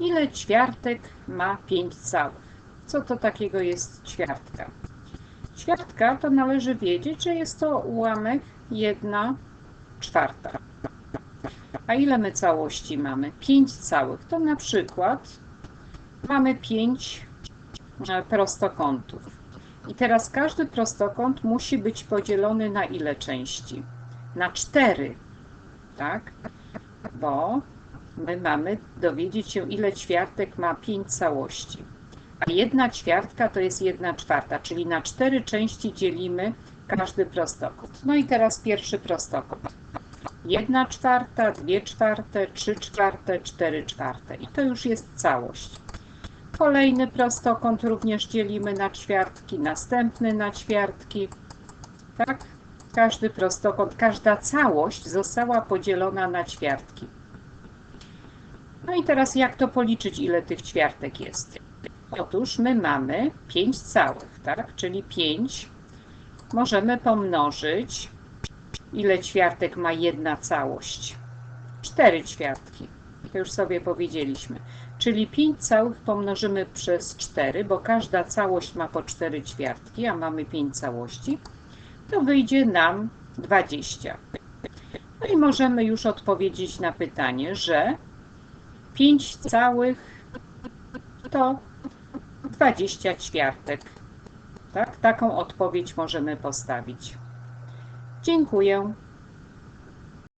ile ćwiartek ma 5 całych. Co to takiego jest ćwiartka? Ćwiartka to należy wiedzieć, że jest to ułamek 1 czwarta. A ile my całości mamy? 5 całych. To na przykład mamy 5 prostokątów. I teraz każdy prostokąt musi być podzielony na ile części? Na 4, tak? Bo my mamy dowiedzieć się, ile ćwiartek ma 5 całości. A jedna ćwiartka to jest jedna czwarta, czyli na cztery części dzielimy każdy prostokąt. No i teraz pierwszy prostokąt. Jedna czwarta, dwie czwarte, trzy czwarte, cztery czwarte. I to już jest całość. Kolejny prostokąt również dzielimy na ćwiartki, następny na ćwiartki. Tak? Każdy prostokąt, każda całość została podzielona na ćwiartki. No i teraz jak to policzyć, ile tych ćwiartek jest? Otóż my mamy 5 całych, tak? Czyli 5 możemy pomnożyć. Ile ćwiartek ma jedna całość? 4 ćwiartki. To już sobie powiedzieliśmy. Czyli 5 całych pomnożymy przez 4, bo każda całość ma po 4 ćwiartki, a mamy 5 całości. To wyjdzie nam 20. No i możemy już odpowiedzieć na pytanie, że 5 całych to 20 ćwiartek. Tak? Taką odpowiedź możemy postawić. Dziękuję.